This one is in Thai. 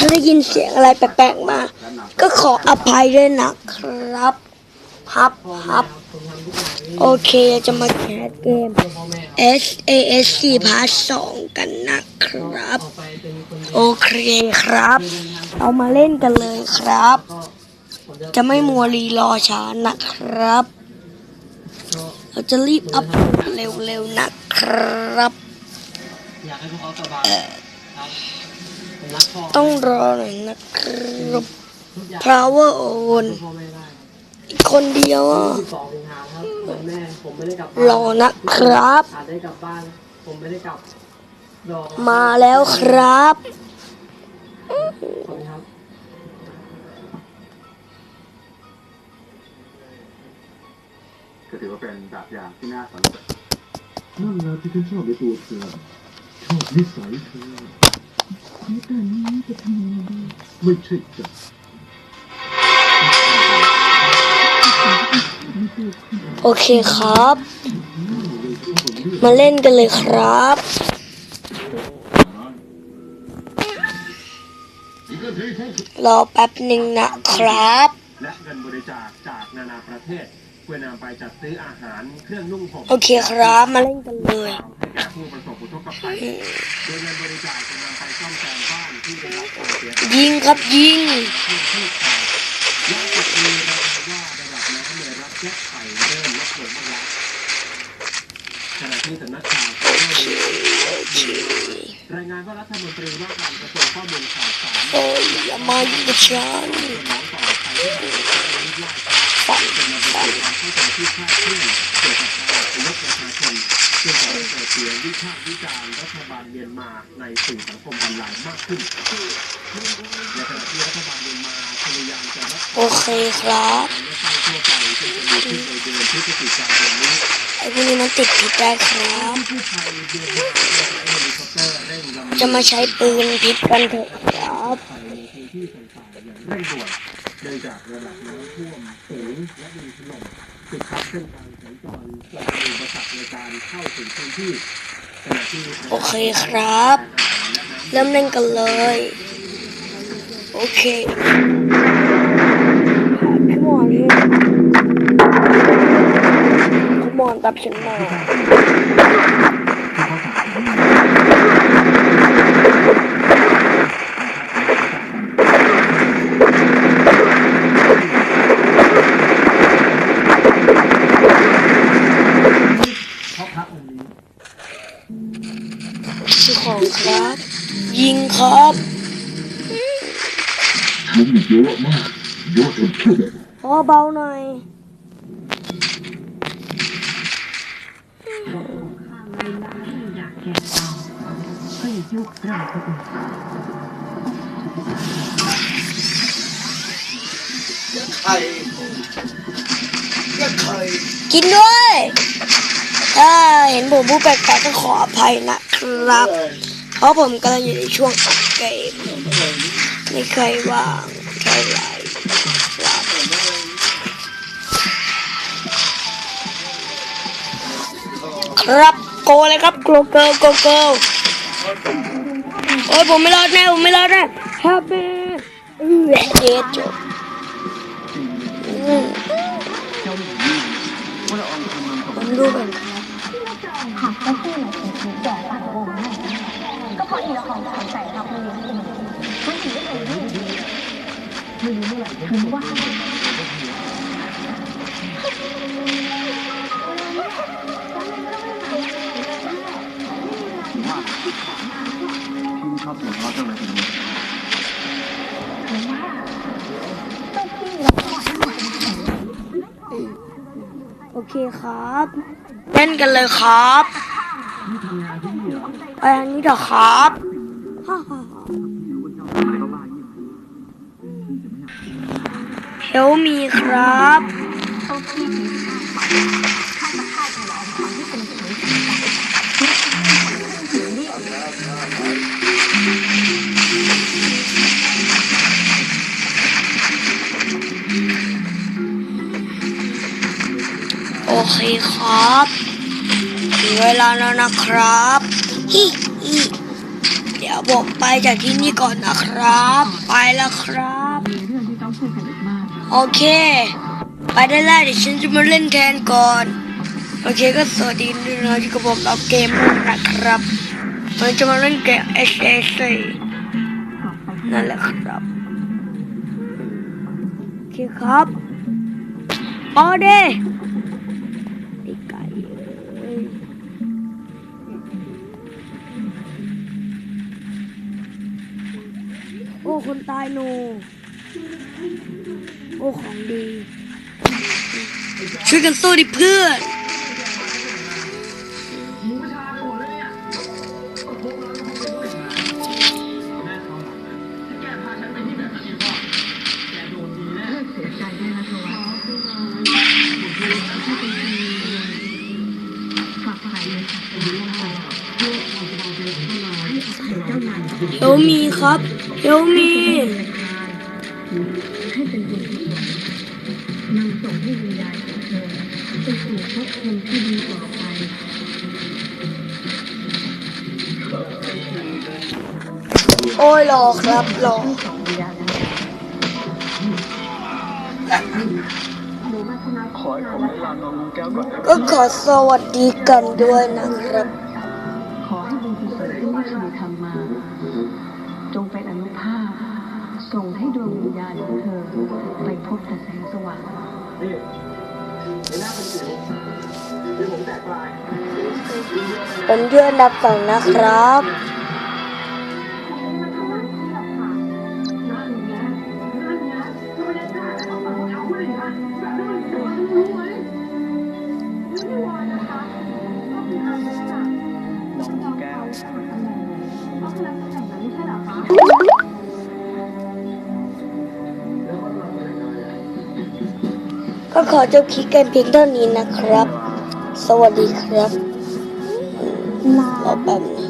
ถ้าได้ยินเสียงอะไรแปลกๆมา ก็ขออภัยด้วยนะครับฮับฮับโอเคจะมาแคสเกม S A S 4 Part 2กันนะครับ โอเคครับ เอามาเล่นกันเลยครับ จะไม่มัวรีรอช้านะครับ เราจะรีบอัพโหลดเร็วๆนะครับอยากให้พวกเขาสบาย ครับผมรักพ่อต้องรอหน่อยนะครับทุกอย่าง Power on พ่อไม่ได้อีกคนเดียวอะที่สองสิงหาครับวันแม่ผมไม่ได้กลับบ้านรอนะครับอาจได้กลับบ้านผมไม่ได้กลับรอมาแล้วครับขอบคุณครับก็ถือว่าเป็นแบบอย่างที่น่าสนใจนั่นแหละที่ฉันชอบในตัวเธอชอบนิสัยเธอ แล้วตอนนี้จะทำยังไงดีไม่ใช่จับไม่ถูกคุณโอเคครับ มาเล่นกันเลยครับ รอแป๊บหนึ่งนะครับ และเงินบริจาคจากนานาประเทศ พื่อนำไปจัดซื้ออาหารเครื่องนุ่งห่มโอเคครับมาเล่นกันเลย ให้แก่ผู้ประสบอุทกภัยโดยเงินบริจาคจะนำไปซ่อมแซมบ้านที่ได้รับความเสียหาย ยิงครับยิงที่ที่ขาดล่าสุดมีรายงานว่าระดับน้ำในรัฐแยกไข่เริ่มลดลงบ้างแล้วขณะที่สำนักข่าวก็ได้รายงานว่ารัฐมนตรีว่าการกระทรวงข้อมูลข่าวสารโอ้ยอย่ามาอยู่กับฉันน้องต่อไป นจะนำไปสู่ความเข้าใจที่คลาดเคลื่อนเกี่ยวกับการอพยพประชาชนซึ่งก่อให้เกิดเสียงวิพากษ์วิจารณ์รัฐบาลเมียนมาในสื่อสังคมออนไลน์มากขึ้นในขณะที่รัฐบาลเมียนมาพยายามจะรักษาโอเคครับและสร้างทั่วไปซึ่งจะมีขึ้นในเดือนพฤศจิกายนนี้ไอ้พวกนี้มันติดผิดได้ครับผู้ภัยเดินทางใช้เฮลิคอปเตอร์เร่งลำเลียงจะมาใช้ปืนพิษกันเถอะ ที่ต่างๆอย่างเร่งด่วนเนื่องจากระดับน้ำท่วมสูงและดินถล่มปิดทับเส้นทางสัญจรเกิดเป็นอุปสรรคในการเข้าถึงพื้นที่ขณะที่โอเคครับ เริ่มเล่นกันเลย โอเคพี่หมอนพี่หมอนตับฉันมา ซื้อของครับ ยิงครับมันเยอะมากเยอะจนพูดไม่ออกพอเบาหน่อยอยากแก่เตาก็อย่ายุกเราไปอีกกินด้วยถ้า เห็นผมพูดแปลกๆก็ขออภัยนะครับ เพราะผมกำลังอยู่ในช่วงเกมไม่เคยว่างเท่าไหร่ครับครับโกเลยครับโกโกโกโกโอ้ยผมไม่รอดแน่ผมไม่รอดแน่แฮปปี้เออเด็ดจบอืมผมดูก่อน ครับผักก็ที่ไหนถึงถึงแก่ผักวงให้ก็เพราะอีละครขาใส่เราไปเลี้ยงเองฉันถึงได้เคยรู้ไม่รู้เมื่อไหร่ถึงว่าที่ชอบหัวเราะจังเลยทีนี้ถึงว่าโอเคครับเล่นกันเลยครับ ไปอันนี้เถอะครับฮ่าฮ่าฮ่าเฮลมีครับเจ้าพี่มีข้ามาฆ่าอีละครที่เป็นผีผีเรียกโอเคครับ ถึงเวลาแล้วนะครับฮิฮิเดี๋ยวผผมไปจากที่นี่ก่อนนะครับ ไปแล้วครับ มีเรื่องที่ต้องพูดกันอีกมากโอเค ไปได้แล้วเดี๋ยวฉันจะมาเล่นแทนก่อน โอเคก็สวัสดีด้วยนะที่กับผมเราเกมนะครับเราจะมาเล่นเกม S A C นั่นแหละครับ โอเคครับออเด อ้คนตายโน โอ้ของดี ช่วยกันสู้ดิเพื่อนเสียใจด้วยนะทวารฝากถ่ายเลยค่ะเป็นเรื่องอะไร เรื่องของเราเป็นผู้น้อยเจ้านายเฮลมี ให้เป็นบุญกุศลนำส่งให้วิญญาณของเธอไปสู่ภพภูมิที่ดีต่อไปโอ้ยรอครับรอส่งวิญญาณนั้นหนูมาทนายขอให้ผมเวลานอนแก้วก่อนก็ขอสวัสดีกันด้วยนะครับ ขอให้บุญกุศลที่แม่ชีทำมา จงเป็นอนุ ภาพส่งให้ดวงวิญญาณของเธอ ไปพบแต่แสงสว่างเป็นเพื่อนดับต่องนะครับ ก็ขอจบคลิปกันเพียงเท่านี้นะครับ สวัสดีครับรอแป๊บนึง